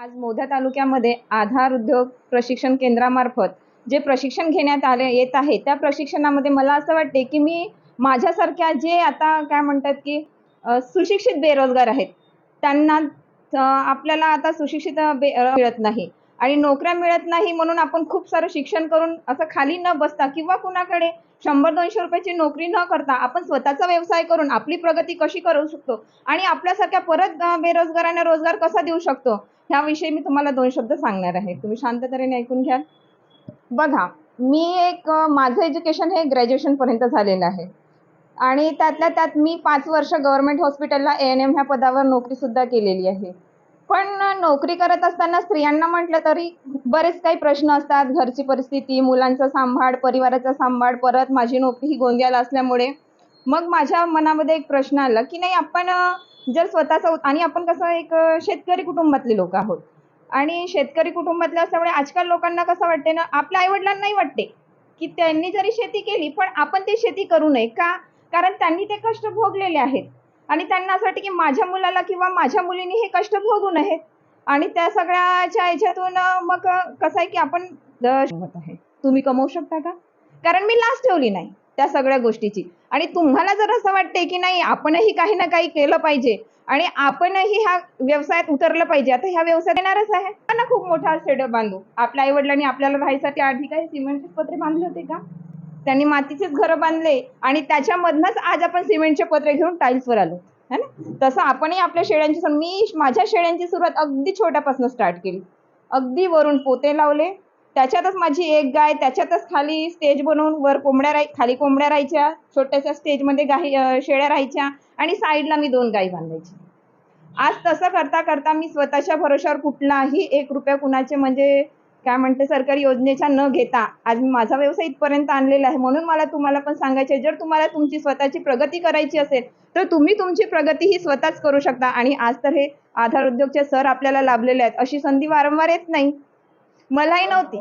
आज मोध्या तालुक्यामध्ये आधार उद्योग प्रशिक्षण केंद्रामार्फत जे प्रशिक्षण घेण्यात आले येत आहे त्या प्रशिक्षणामध्ये मला असं वाटते की मी माझ्यासारख्या जे आता काय म्हणतात की सुशिक्षित बेरोजगार आहेत त्यांना आपल्याला आता सुशिक्षित बे मिळत नाही. आणि नोकऱ्या मिळत नाही म्हणून आपण खूप सारं शिक्षण करून असं खाली न बसता किंवा कुणाकडे शंभर दोनशे रुपयाची नोकरी न करता आपण स्वतःचा व्यवसाय करून आपली प्रगती कशी करू शकतो? आणि आपल्यासारख्या परत बेरोजगारांना रोजगार कसा देऊ शकतो? ह्याविषयी मी तुम्हाला दोन शब्द सांगणार आहे. तुम्ही शांत तऱ्हेने ऐकून घ्या बघा मी एक माझं एज्युकेशन हे ग्रॅज्युएशनपर्यंत झालेलं आहे. आणि त्यातल्या त्यात मी पाच वर्ष गव्हर्नमेंट हॉस्पिटलला ए एन एम ह्या पदावर नोकरीसुद्धा केलेली आहे. पण नोकरी करत असताना स्त्रियांना म्हटलं तरी बरेच काही प्रश्न असतात. घरची परिस्थिती मुलांचा सांभाळ परिवाराचा सांभाळ परत माझी नोकरी ही गोंदियाला असल्यामुळे. मग माझ्या मनामध्ये एक प्रश्न आला की नाही आपण जर स्वतःचं आणि आपण कसं एक शेतकरी कुटुंबातले लोक आहोत. आणि शेतकरी कुटुंबातले असल्यामुळे आजकाल लोकांना कसं वाटते ना आपल्या आईवडिलांनाही वाटते की त्यांनी जरी शेती केली पण आपण ती शेती करू नये. का? कारण त्यांनी ते कष्ट भोगलेले आहेत. आणि त्यांना असं वाटतं की माझ्या मुलाला किंवा माझ्या मुलीने हे कष्ट भोगू नयेत आणि त्या सगळ्याच्या ह्याच्यातून मग कसं आहे की आपण आहे. तुम्ही कमवू शकता का? कारण मी लाच ठेवली नाही त्या सगळ्या गोष्टीची. आणि तुम्हाला जर असं वाटते की नाही आपणही काही ना काही केलं पाहिजे आणि आपणही ह्या व्यवसायात उतरलं पाहिजे. आता ह्या व्यवसायात येणारच आहे. ना खूप मोठा शेड बांधू. आपल्या आई वडिलांनी आपल्याला राहायसाठी आधी काही सिमेंटचे पत्रे बांधले होते का? त्यांनी मातीचेच घरं बांधले आणि त्याच्यामधनंच आज आपण सिमेंटचे पत्रे घेऊन टाईल्सवर आलो. है ना? तसं आपणही आपल्या शेळ्यांची मी माझ्या शेळ्यांची सुरुवात अगदी छोट्यापासून स्टार्ट केली. अगदी वरून पोते लावले त्याच्यातच माझी एक गाय त्याच्यातच खाली स्टेज बनवून वर कोंबड्या राह खाली कोंबड्या राहायच्या छोट्याशा स्टेजमध्ये गाई शेळ्या राहायच्या आणि साईडला मी दोन गाई बांधायची. आज तसं करता करता मी स्वतःच्या भरोशावर कुठलाही एक रुपया कुणाचे म्हणजे काय म्हणते सरकारी योजनेच्या न घेता आज मी माझा व्यवसाय इथपर्यंत आणलेला आहे. म्हणून मला तुम्हाला पण सांगायचे जर तुम्हाला तुमची स्वतःची प्रगती करायची असेल तर तुम्ही तुमची प्रगती ही स्वतःच करू शकता. आणि आज तर हे आधार उद्योगचे सर आपल्याला लाभलेले आहेत. अशी संधी वारंवार येत नाही. मलाही नव्हती.